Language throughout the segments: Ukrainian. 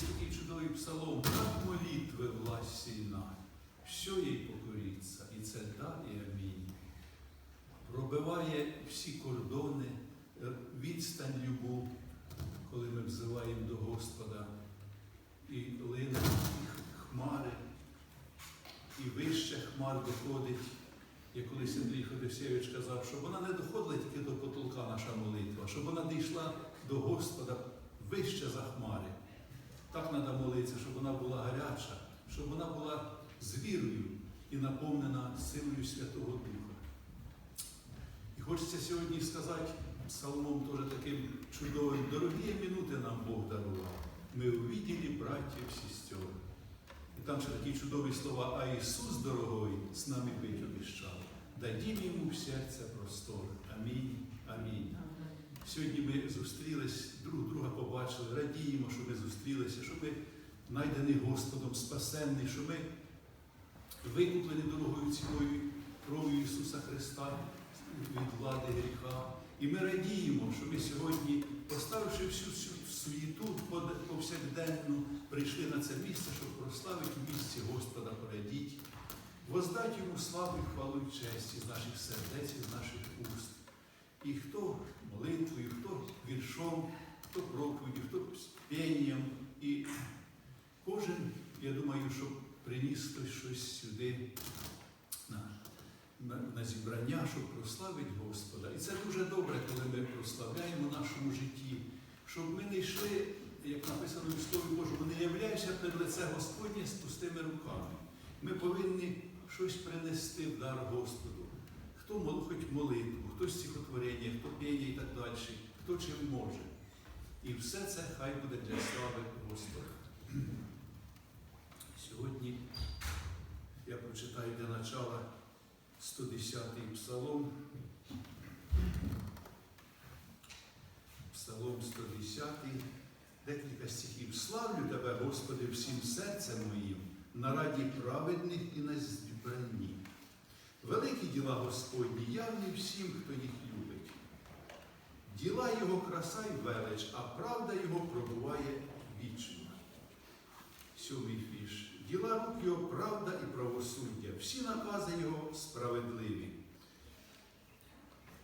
Є такий чудовий псалом, так молитви власть сильна, що їй покориться, і це да і амінь. Пробиває всі кордони, е, відстань любу, коли ми взиваємо до Господа, і лине хмари, і вище хмар доходить. Як колись Андрій Ходосєвич казав, щоб вона не доходила тільки до потолка наша молитва, щоб вона дійшла до Господа вище за хмари. Так треба молитися, щоб вона була гаряча, щоб вона була з вірою і наповнена силою Святого Духа. І хочеться сьогодні сказати псалмом теж таким чудовим, дорогі минути нам Бог дарував. Ми увиділи братів сестер. І там ще такі чудові слова, а Ісус дорогой з нами бить обіщав. Дадім йому в серце простор. Амінь. Амінь. Сьогодні ми зустрілись, друг друга побачили, радіємо, що ми зустрілися, що ми знайдені Господом, спасенні, що ми викуплені дорогою ціною кров'ю Ісуса Христа від влади гріха. І ми радіємо, що ми сьогодні, поставивши всю цю суєту повсякденну, прийшли на це місце, щоб прославити в місці Господа, порадіть, воздати йому славу і хвалу і честь із наших сердець, із наших уст. І хто молитвою, хто віршом, хто проповіддю, хто пенням. І кожен, я думаю, щоб приніс хтось щось сюди на, на, на зібрання, щоб прославити Господа. І це дуже добре, коли ми прославляємо в нашому житті, щоб ми не йшли, як написано в Слові Божому, не являйся перед лице Господнє з пустими руками. Ми повинні щось принести в дар Господу. Хто мол- хоч молитву, хтось стихотворення, хто п'є і так далі, хто чим може. І все це хай буде для слави Господа. Сьогодні я прочитаю для начала 110-й псалом. Псалом 110, декілька стихів. Славлю тебе, Господи, всім серцем моїм, на раді праведних і на збранні. Великі діла Господні, явні всім, хто їх любить. Діла Його краса й велич, а правда Його пробуває вічно. Сьомий вірш. Діла рук Його правда і правосуддя, всі накази Його справедливі.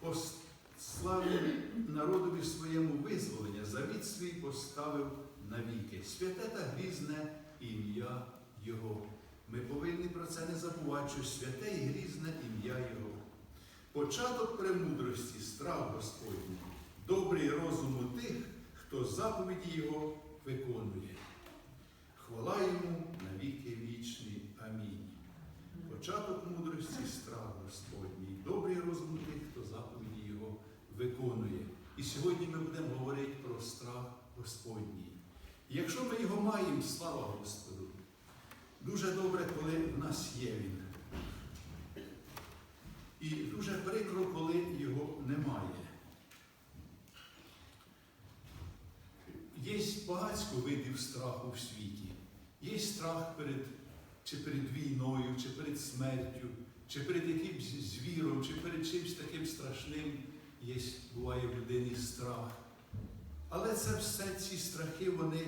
Пославив народові своєму визволення, завіт свій поставив навіки. Святе та грізне ім'я Його. Ми повинні про це не забувати, що святе і грізне ім'я Його. Початок премудрості, страх Господній, добрий розум у тих, хто заповіді Його виконує. Хвала йому на віки вічні. Амінь. Початок мудрості, страх Господній, добрий розум у тих, хто заповіді Його виконує. І сьогодні ми будемо говорити про страх Господній. Якщо ми його маємо, слава Господу, дуже добре, коли в нас є він. І дуже прикро, коли його немає. Є багатько видів страху в світі. Є страх перед, чи перед війною, чи перед смертю, чи перед якимсь звіром, чи перед чимось таким страшним. Є, буває в людині страх. Але це все ці страхи, вони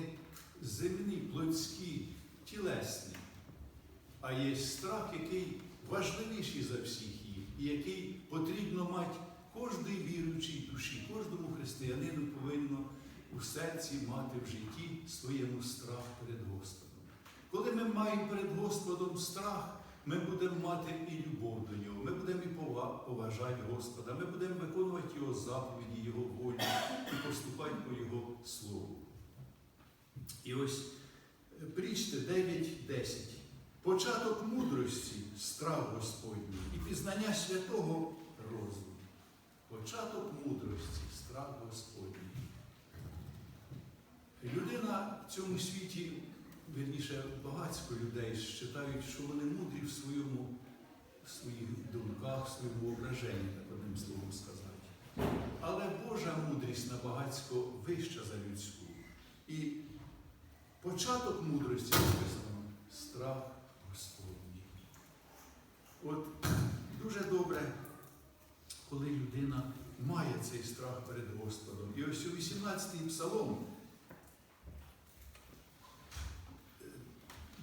земні, плотські, тілесні. А є страх, який важливіший за всіх їх, і який потрібно мати кожній віруючій душі, кожному християнину повинно у серці мати в житті своєму страх перед Господом. Коли ми маємо перед Господом страх, ми будемо мати і любов до нього, ми будемо і поважати Господа, ми будемо виконувати Його заповіді, Його волю і поступати по Його слову. І ось е, прічте 9.10. Початок мудрості страх Господній і пізнання святого розуму. Початок мудрості, страх Господній. Людина в цьому світі, вірніше, багатько людей вважають, що вони мудрі в своєму, в своїх думках, в своєму ображенні, так одним словом сказати. Але Божа мудрість набагацько вища за людську. І початок мудрості написано страх Господній. От дуже добре, коли людина має цей страх перед Господом. І ось у 18-й псалом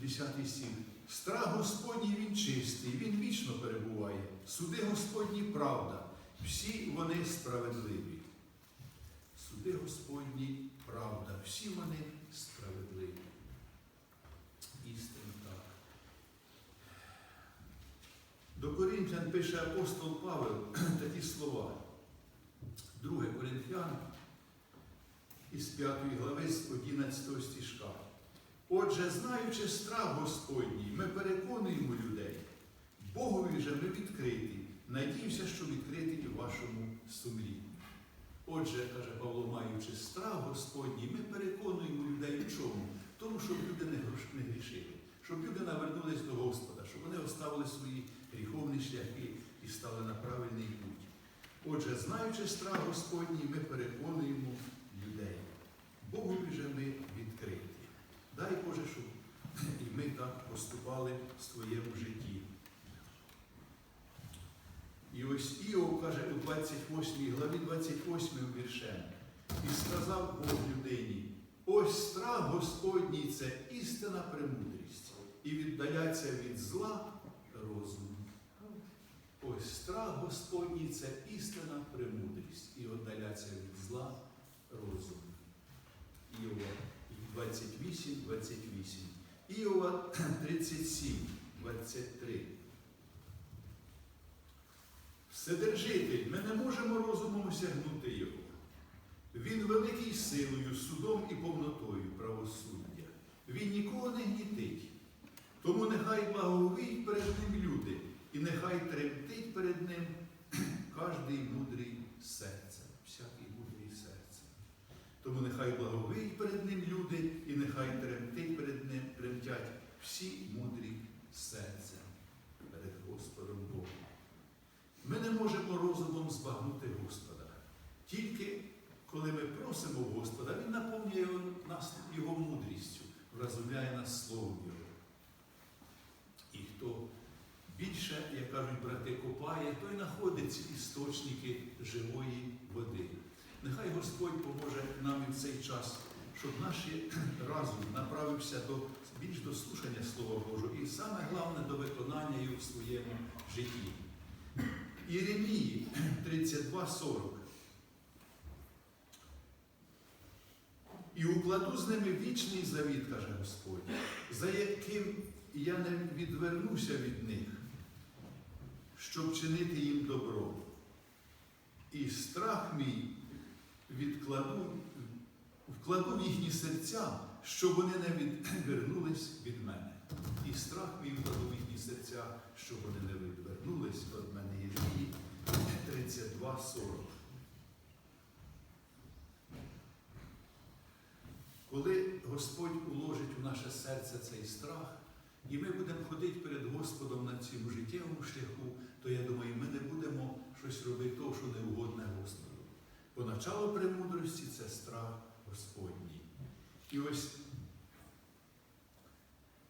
10 стих. Страх Господній він чистий, він вічно перебуває. Суди Господні правда, всі вони справедливі. Суди Господні правда, всі вони справедливі. Істинно так. До Коринфян пише апостол Павел такі слова. 2 Коринфян із 5 глави з 11 стишка. Отже, знаючи страх Господній, ми переконуємо людей. Богові же ми відкриті. Надіюся, що відкриті і в вашому сумлінні. Отже, каже Павло, маючи страх Господній, ми переконуємо людей у чому? Тому, щоб люди не грішили, щоб люди навернулись до Господа, щоб вони оставили свої гріховні шляхи і стали на правильний путь. Отже, знаючи страх Господній, ми переконуємо людей. Богові же ми відкриті. Дай Боже, щоб і ми так поступали в своєму житті. І ось Іов каже у 28 главі 28 віршем. І сказав Бог людині, ось страх Господній це істина премудрість, і віддаляться від зла розум. Ось страх Господній це істина премудрість, і віддаляться від зла розум. Іова 28, 28. Іова 37, 23. Вседержитель, ми не можемо розумом осягнути його. Він великий силою, судом і повнотою правосуддя. Він нікого не гнітить. Тому нехай благовіють перед ним люди, і нехай тремтить перед ним кожний мудрий серце, всякий мудрий серце. Тому нехай благовіють перед ним люди, і нехай тремтить перед ним, тремтять всі мудрі серцем перед Господом Богом. Ми не можемо розумом збагнути Господа. Тільки коли ми просимо в Господа, Він наповнює нас Його мудрістю, вразумляє нас Словом Його. І хто більше, як кажуть брати, копає, той знаходить ці істочники живої води. Нехай Господь поможе нам і в цей час, щоб наш разум направився до більш до слушання Слова Божого і саме головне до виконання його в своєму житті. Єремії 32,40. І укладу з ними вічний завіт, каже Господь, за яким я не відвернуся від них, щоб чинити їм добро. І страх мій відкладу, вкладу в їхні серця, щоб вони не відвернулись від мене. І страх мій вкладу в їхні серця, щоб вони не відвернулись від мене. Єремії 32,40. Коли Господь уложить у наше серце цей страх, і ми будемо ходити перед Господом на цьому життєвому шляху, то я думаю, ми не будемо щось робити того, що не угодне Господу. Бо начало премудрості це страх Господній. І ось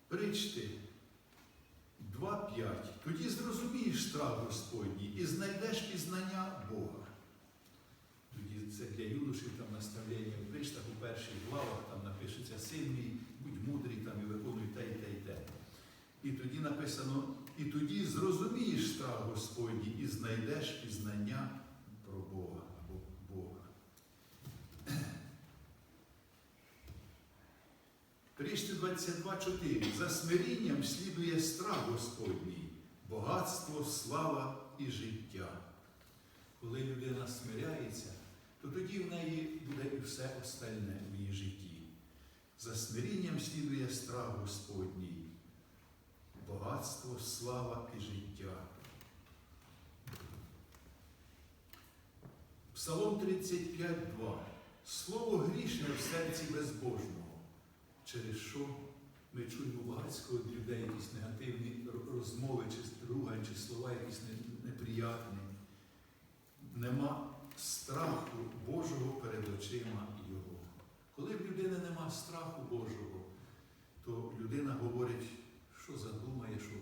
причти 2.5. Тоді зрозумієш страх Господній і знайдеш пізнання Бога. Тоді це для юношів там наставлення в причтах у перших главах, там напишеться син мій, будь мудрий там і виконуй те, і те, і те. І тоді написано, і тоді зрозумієш страх Господній і знайдеш пізнання про Бога або Бога. Пришти 22.4. За смирінням слідує страх Господній, багатство, слава і життя. Коли людина смиряється, то тоді в неї буде і все остальне в її житті. За смирінням слідує страх Господній, багатство, слава і життя. Псалом 35.2. Слово грішне в серці безбожного, через що ми чуємо багатського від людей якісь негативні розмови, чи ругань, чи слова якісь неприятні. Нема страху Божого перед очима Його. Коли в людини нема страху Божого, то людина говорить, що задумає, що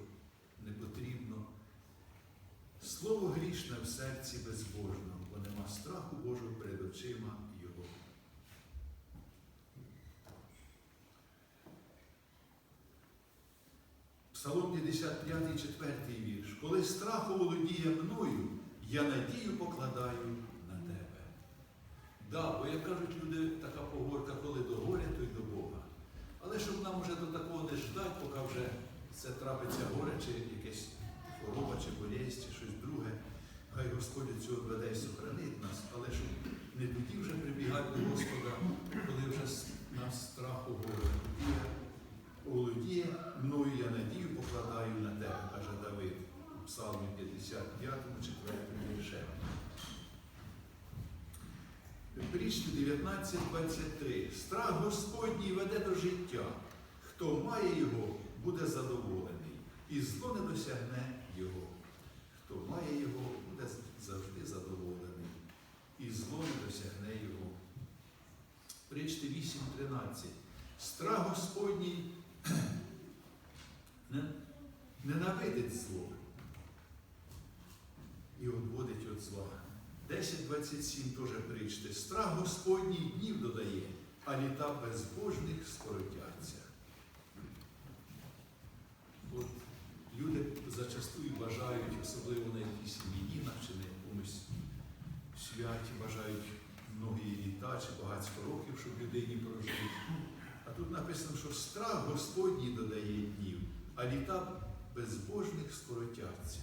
не потрібно. Слово грішне в серці безбожного, бо нема страху Божого перед очима Його. Псалом 55, 4 вірш. Коли страх оволодіє мною, я надію покладаю на тебе. Да, бо як кажуть люди, така поговорка, коли до горя, то й до Бога. Але щоб нам вже до такого не ждати, поки вже це трапиться горе, чи якась хвороба, чи болість, чи щось друге, хай Господь цього веде і сохранить нас, але щоб не тоді вже прибігати до Господа, коли вже нас страху горе. Володіє мною я надію покладаю на тебе, каже Давид у Псалмі 55, 4 вірше. Прічки 19, 23. Страх Господній веде до життя. Хто має його, буде задоволений, і зло не досягне його. Хто має його, буде завжди задоволений, і зло не досягне його. Причти 8.13. Страх Господній ненавидить зло і відводить від зла. 10.27 теж причти. Страх Господній днів додає, а літа безбожних скоротяться. От люди зачастую бажають, особливо на якісь іменінах чи на якомусь святі, бажають многі літа чи багатько років, щоб людині прожити. А тут написано, що страх Господній додає днів, а літа безбожних скоротяться.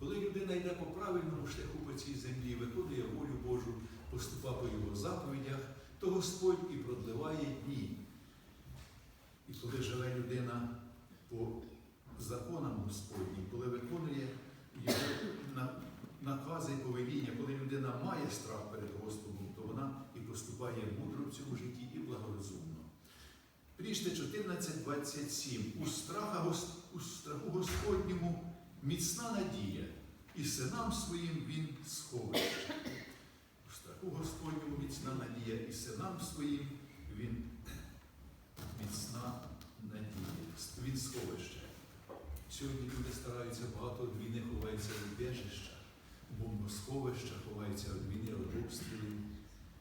Коли людина йде по правильному шляху по цій землі, виконує волю Божу, поступа по його заповідях, то Господь і продливає дні. І коли живе людина по законам Господнім, коли виконує його накази і повеління, коли людина має страх перед Господом, то вона і поступає мудро в цьому житті і благорозумно. Прічте 14.27. У, у страху Господньому міцна надія, і синам своїм він сховище. У страху Господньому міцна надія, і синам своїм він міцна надія. Він сховище. Сьогодні люди стараються багато від війни ховаються від біжища, бомбосховища, ховаються від війни від обстрілів.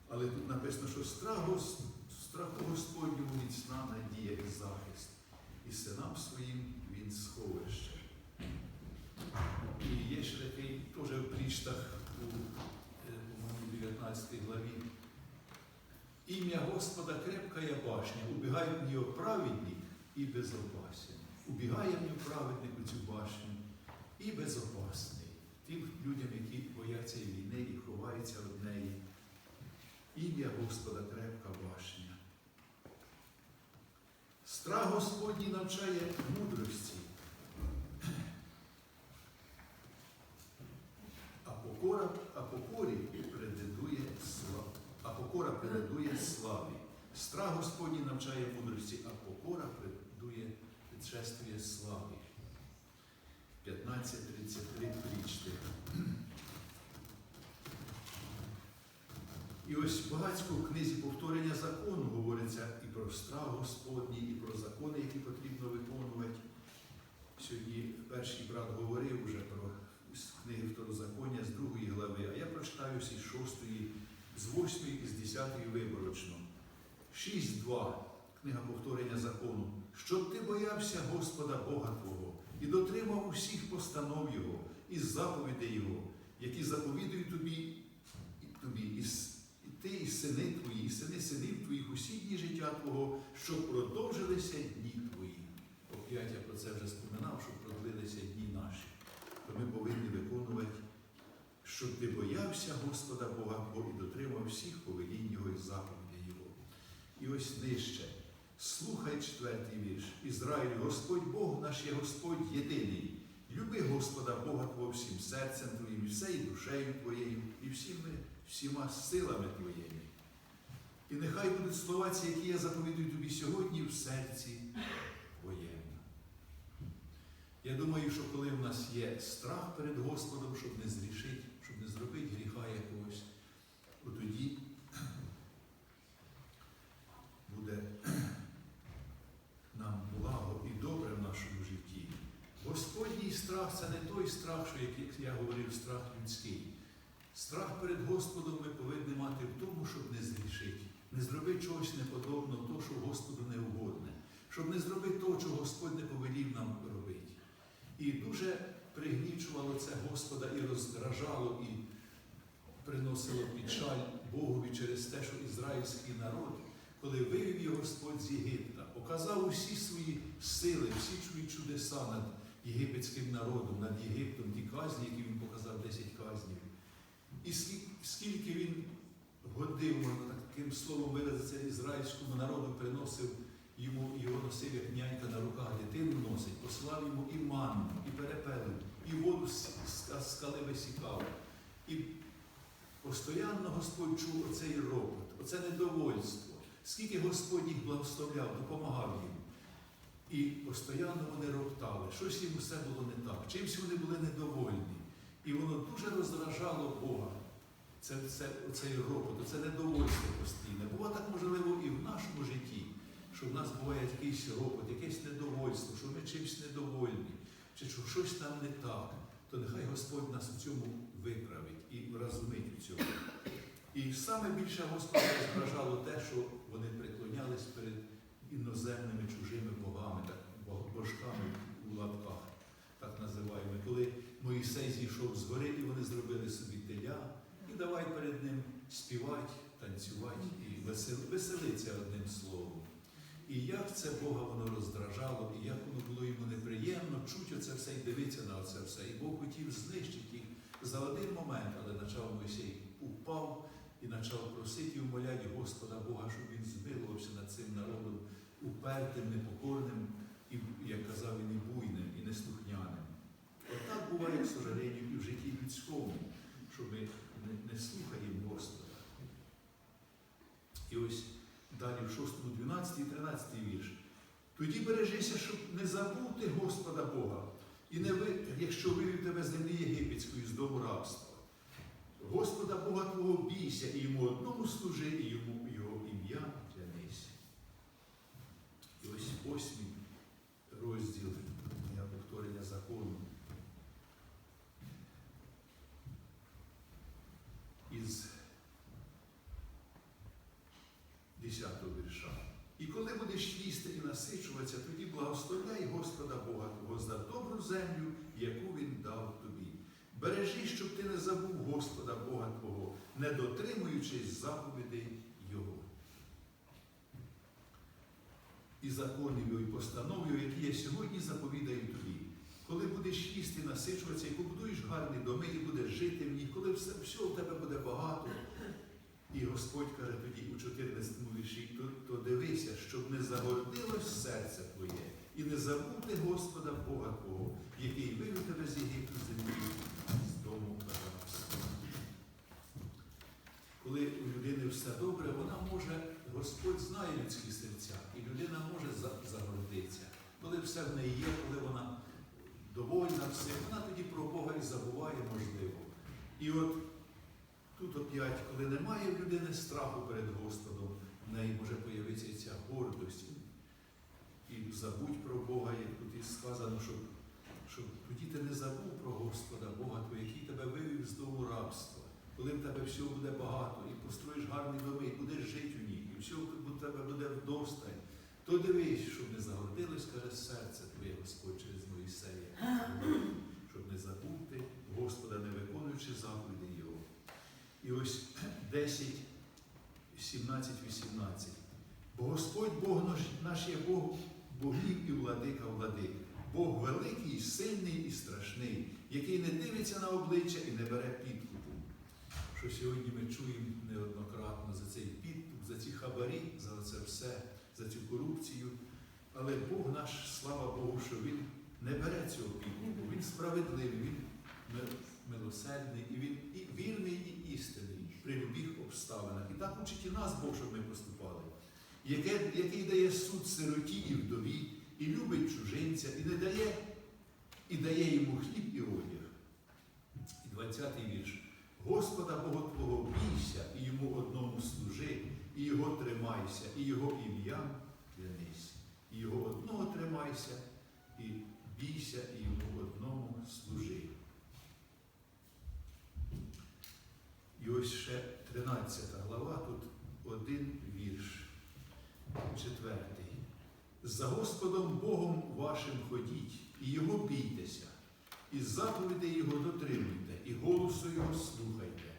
Але тут написано, що страх, Гос- страху Господньому міцна надія і захист, і синам своїм він сховище. І є ще такий теж в прічтах у, е, 19 главі. Ім'я Господа крепкая башня, убігає в нього праведник і безопасен. Убігає нього праведник у цю башню і безопасний. Тим людям, які бояться війни і ховаються від неї. Ім'я Господа крепка башня. Страх Господній навчає мудрості. А покора, а покорі предадує славі. А покора предадує славі. Страх Господній навчає мудрості, а покора предує предшествує славі. 15.33 прічти. І ось багатько в книзі повторення закону говориться і про страх Господній, і про закони, які потрібно виконувати. Сьогодні перший брат говорив вже про книги Второзаконня з другої глави, а я прочитаю з шостої, з восьмої і з десятої виборочно. 6.2. Книга повторення закону. Щоб ти боявся Господа Бога Твого і дотримав усіх постанов Його і заповідей Його, які заповідують тобі, тобі і, ти, і сини твої, і сини синів твоїх усі дні життя Твого, щоб продовжилися дні твої. Оп'ять я про це вже споминав, щоб продлилися дні наші. То ми повинні виконувати, щоб ти боявся Господа Бога Твого і дотримав всіх повелінь Його і заповідей Його. І ось нижче. Слухай четвертий вірш. Ізраїль, Господь Бог наш є Господь єдиний. Люби Господа Бога Твого всім серцем Твоїм, і всією душею Твоєю, і всіми, всіма силами Твоїми. І нехай будуть слова ці, які я заповідую тобі сьогодні в серці Твоєму. Я думаю, що коли в нас є страх перед Господом, щоб не зрішити, щоб не зробити гріха якогось, то тоді страх це не той страх, що, як я говорив, страх людський. Страх перед Господом ми повинні мати в тому, щоб не зрішити, не зробити чогось неподобного, того, що Господу не угодне, щоб не зробити того, чого Господь не повелів нам робити. І дуже пригнічувало це Господа і роздражало, і приносило печаль Богові через те, що ізраїльський народ, коли вивів його Господь з Єгипта, показав усі свої сили, всі свої чудеса над єгипетським народом, над Єгиптом, ті казні, які він показав 10 казнів. І скільки, він годив, можна таким словом виразитися, ізраїльському народу приносив йому, його носив, як нянька на руках дитину носить, послав йому і манну, і перепелу, і воду з скали висікав. І постоянно Господь чув оцей ропот, оце недовольство. Скільки Господь їх благословляв, допомагав їм. І постійно вони роптали, щось їм усе було не так, чимось вони були недовольні. І воно дуже роздражало Бога. Це, це, оцей ропот, це недовольство постійне. Бува так можливо і в нашому житті, що в нас буває якийсь ропот, якесь недовольство, що ми чимось недовольні, чи що щось там не так, то нехай Господь нас у цьому виправить і вразумить у цьому. І саме більше Господа роздражало те, що вони преклонялись перед іноземними чужими богами, так, божками у лапках, так називаємо. Коли Моїсей зійшов з гори, і вони зробили собі теля, і давай перед ним співати, танцювати і весел- веселитися одним словом. І як це Бога воно роздражало, і як воно було йому неприємно чути оце все і дивитися на це все. І Бог хотів знищити їх за один момент, але почав Мойсей упав і почав просити і умоляти Господа Бога, щоб він змилувався над цим народом упертим, непокорним, і, як казав він, і буйним, і неслухняним. Отак буває, к сожалению, і в житті людському, що ми не, не слухаємо Господа. І ось далі в 6, 12 і 13 вірш. Тоді бережися, щоб не забути Господа Бога, і не ви, якщо вивів тебе з землі єгипетської, з дому рабства. Господа Бога Твого бійся, і йому одному служи, і йому його ім'я 8 розділ для повторення закону. Із 10 вірша. І коли будеш їсти і насичуватися, тоді благословляй Господа Бога Твого за добру землю, яку Він дав тобі. Бережи, щоб ти не забув Господа Бога Твого, не дотримуючись заповідей І законів і постанов які я сьогодні заповідаю тобі. Коли будеш їсти, насичуватися, і побудуєш гарні доми, і будеш жити в них, коли все, все у тебе буде багато. І Господь каже тоді у 14 вірші, то, то дивися, щоб не загордилось серце твоє, і не забути Господа Бога Твого, який вивів тебе з Єгипту землі, з дому рабства. Коли у все добре, вона може, Господь знає людські серця, і людина може за- загордитися. Коли все в неї є, коли вона довольна всім, вона тоді про Бога і забуває, можливо. І от Тут опять, коли немає в людини страху перед Господом, в неї може появитися ця гордость. І забудь про Бога, як тут і сказано, щоб, щоб тоді ти не забув про Господа Бога, твого, який тебе вивів з дому рабства. Коли в тебе всього буде багато, і построїш гарні доми, і будеш жити у них, і всього в тебе буде вдосталь, то дивись, щоб не загордилось, каже, серце твоє, Господь, через Моїсея, щоб не забути Господа, не виконуючи заповіді Його. І ось 10, 17, 18. Бо Господь Бог наш, є Бог богів і владика владик. Бог великий, сильний і страшний, який не дивиться на обличчя і не бере підкупу. Що сьогодні ми чуємо неоднократно за цей підкуп, за ці хабарі, за це все, за цю корупцію. Але Бог наш, слава Богу, що Він не бере цього підкупу. Він справедливий, Він милосердний, і він і вірний і істинний при любих обставинах. І так учить і нас Бог, щоб ми поступали. Яке, який дає суд сироті і вдові, і любить чужинця, і не дає, і дає йому хліб і одяг. І 20-й вірш. Господа Бога Твого бійся, і йому одному служи, і його тримайся, і його ім'я клянись. І його одного тримайся, і бійся, і йому одному служи. І ось ще 13 глава, тут один вірш, четвертий. За Господом Богом вашим ходіть, і Його бійтеся, і заповідей Його дотримуйте, і голосу Його слухайте,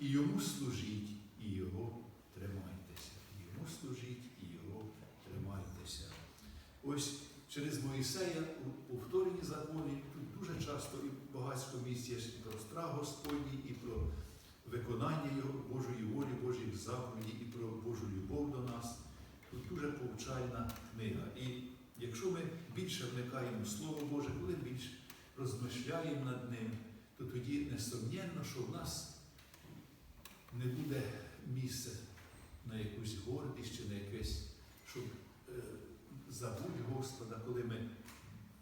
і йому служіть, і його тримайтеся. Йому служіть, і його тримайтеся. Ось через Моїсея у повторенні законі тут дуже часто і багатсько місці про страх Господній, і про виконання його Божої волі, Божих заповідей, і про Божу любов до нас. Тут дуже повчальна книга. І якщо ми більше вникаємо в Слово Боже, коли більше розмишляємо над ним, то тоді несумненно, що в нас не буде місця на якусь гордість чи на якесь, щоб е, забудь Господа, коли ми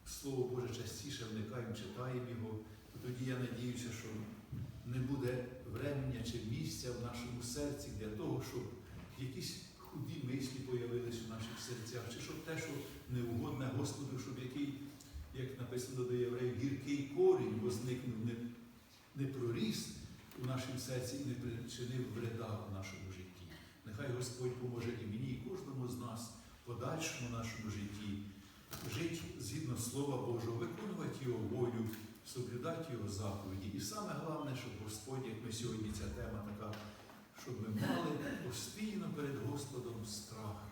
Слово Боже частіше вникаємо, читаємо його, то тоді я надіюся, що не буде времення чи місця в нашому серці для того, щоб якісь худі мислі появились у наших серцях, чи щоб те, що неугодне Господу, щоб який, як написано до євреїв, гіркий корінь возникнув, не, не проріс у нашому серці і не причинив вреда в нашому житті. Нехай Господь поможе і мені, і кожному з нас подальшому нашому житті жити згідно Слова Божого, виконувати Його волю, соблюдати Його заповіді. І саме головне, щоб Господь, як ми сьогодні ця тема така, щоб ми мали постійно перед Господом страх.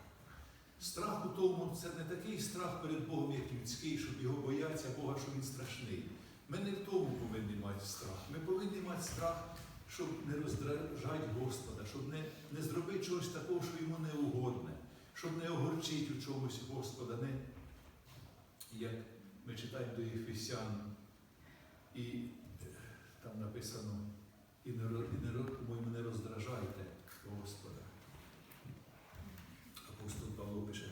Страх у тому, це не такий страх перед Богом, як людський, щоб його бояться Бога, що він страшний. Ми не в тому повинні мати страх. Ми повинні мати страх, щоб не роздражати Господа, щоб не, не зробити чогось такого, що йому не угодне, щоб не огорчити у чомусь Господа. Не, як ми читаємо до Єфесян, і е, там написано, і не, і не, не роздражайте Господа. Апостол Павло пише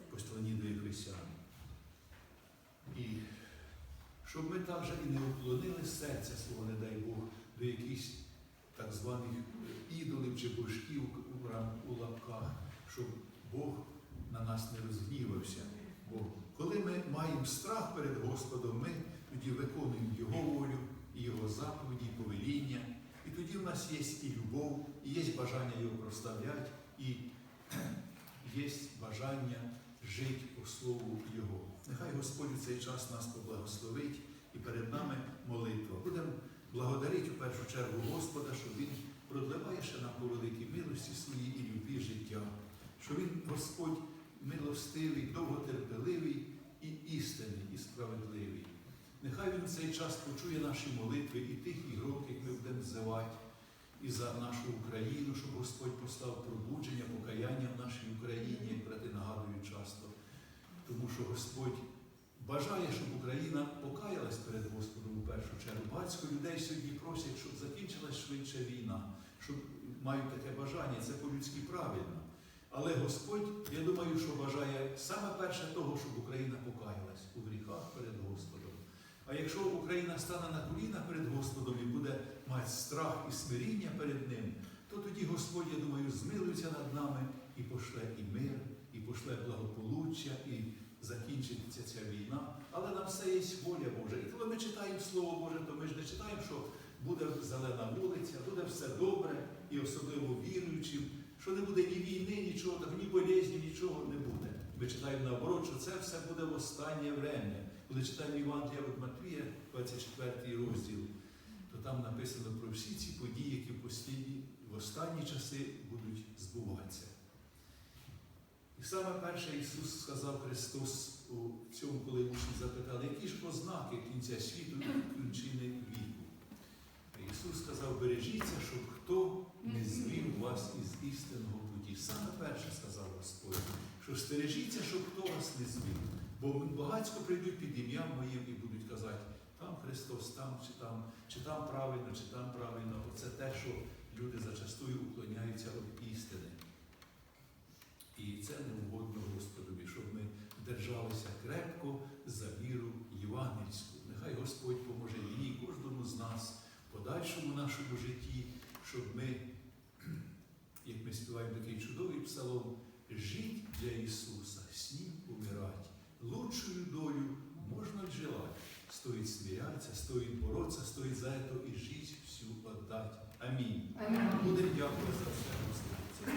в посланні до Єфесян. І щоб ми також і не уклонили серця свого, не дай Бог, до якихось так званих ідолів чи божків у у лапках, щоб Бог на нас не розгнівався. Бо коли ми маємо страх перед Господом, ми тоді виконуємо Його волю, і Його заповіді, і повеління. І тоді в нас є і любов, і є бажання його проставляти, і є бажання жити по слову Його. Нехай Господь у цей час нас поблагословить і перед нами молитва. Будемо благодарити в першу чергу Господа, що Він продливає ще нам по великій милості свої і любві життя, що Він, Господь, милостивий, довготерпеливий і істинний, і справедливий. Нехай Він цей час почує наші молитви і тих ігрок, як ми будемо взивати, і за нашу Україну, щоб Господь послав пробудження, покаяння в нашій Україні, як брати нагадують часто. Тому що Господь бажає, щоб Україна покаялась перед Господом у першу чергу. Багатько людей сьогодні просять, щоб закінчилась швидше війна, щоб мають таке бажання, це по-людськи правильно. Але Господь, я думаю, що бажає саме перше того, щоб Україна покаялась у гріхах перед Господом. А якщо Україна стане на коліна перед Господом і буде мати страх і смиріння перед Ним, то тоді Господь, я думаю, змилується над нами і пошле і мир, і пошле благополуччя, і закінчиться ця війна. Але на все є воля Божа. І коли ми читаємо Слово Боже, то ми ж не читаємо, що буде зелена вулиця, буде все добре, і особливо віруючим, що не буде ні війни, нічого, ні болезні, нічого не буде. Ми читаємо наоборот, що це все буде в останнє время. Коли читаємо Євангелія від Матвія, 24 розділ, то там написано про всі ці події, які в послідні, в останні часи будуть збуватися. І саме перше Ісус сказав Христос у цьому, коли учні запитали, які ж ознаки кінця світу і кінчини віку. Ісус сказав, бережіться, щоб хто не звів вас із істинного путі. Саме перше сказав Господь, що стережіться, щоб хто вас не звів. Бо багатько прийдуть під ім'ям моїм і будуть казати, там Христос, там, чи там, чи там правильно, чи там правильно. Оце те, що люди зачастую уклоняються від істини. І це не угодно Господові, щоб ми держалися крепко за віру євангельську. Нехай Господь поможе мені кожному з нас подальшому нашому житті, щоб ми, як ми співаємо такий чудовий псалом, жить для Ісуса, с Ним лучшую долю можно желать. Стоит смеяться, стоит бороться, стоит за это и жизнь всю отдать. Аминь. Аминь. Будем дякувати за все.